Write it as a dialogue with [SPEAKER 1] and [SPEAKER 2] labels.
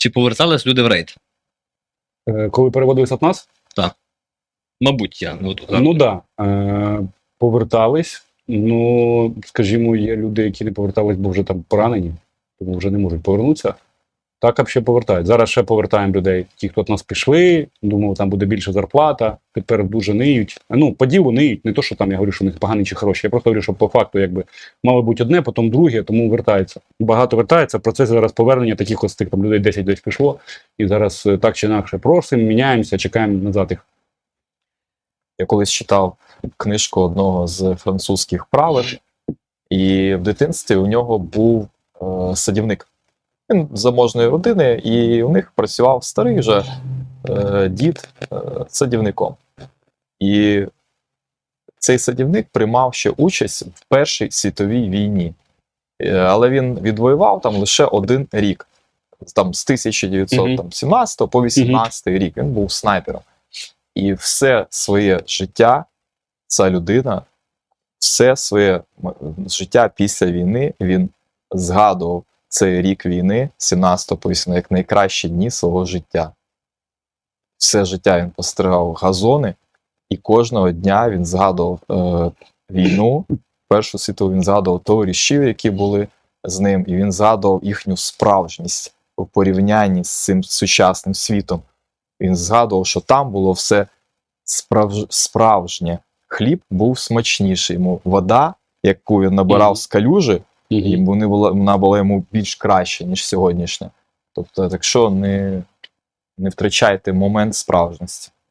[SPEAKER 1] Чи повертались люди в рейд?
[SPEAKER 2] Е, Коли переводились від нас,
[SPEAKER 1] Мабуть, я. Ну, от,
[SPEAKER 2] ну так, да, е, повертались. Ну, скажімо, є люди, які не повертались, бо вже там поранені, тому вже не можуть повернутися. Так, а ще повертають. Зараз ще повертаємо людей. Ті, хто від нас пішли, думав, там буде більша зарплата. Тепер дуже ниють. Ну, по ділу ниють. Не то, що там я говорю, що них погані чи хороші. Я просто говорю, що по факту, якби мало бути одне, потім друге, тому вертається. Багато вертається. Процес зараз повернення таких ось тих там людей 10 десь пішло. І зараз е, так чи інакше просимо, міняємося, чекаємо назад їх.
[SPEAKER 3] Я колись читав книжку одного з французьких правил, і в дитинстві у нього був е, садівник. Він з заможної родини, і у них працював старий вже е, дід е, садівником. І цей садівник приймав ще участь в Першій світовій війні. Е, але він відвоював там лише один рік. Там, з 1917 по 18 рік він був снайпером. І все своє життя ця людина, все своє життя після війни він згадував цей рік війни, 17 по 18, як найкращі дні свого життя. Все життя він постригав газони, і кожного дня він згадував е, війну. Першу світову він згадував товаришів, які були з ним, і він згадував їхню справжність у порівнянні з цим сучасним світом. Він згадував, що там було все справж... справжнє. Хліб був смачніший. Йому вода, яку він набирав з калюжі, і вони була, вона була йому більш краще, ніж сьогоднішня. Тобто, так що не, не втрачайте момент справжності.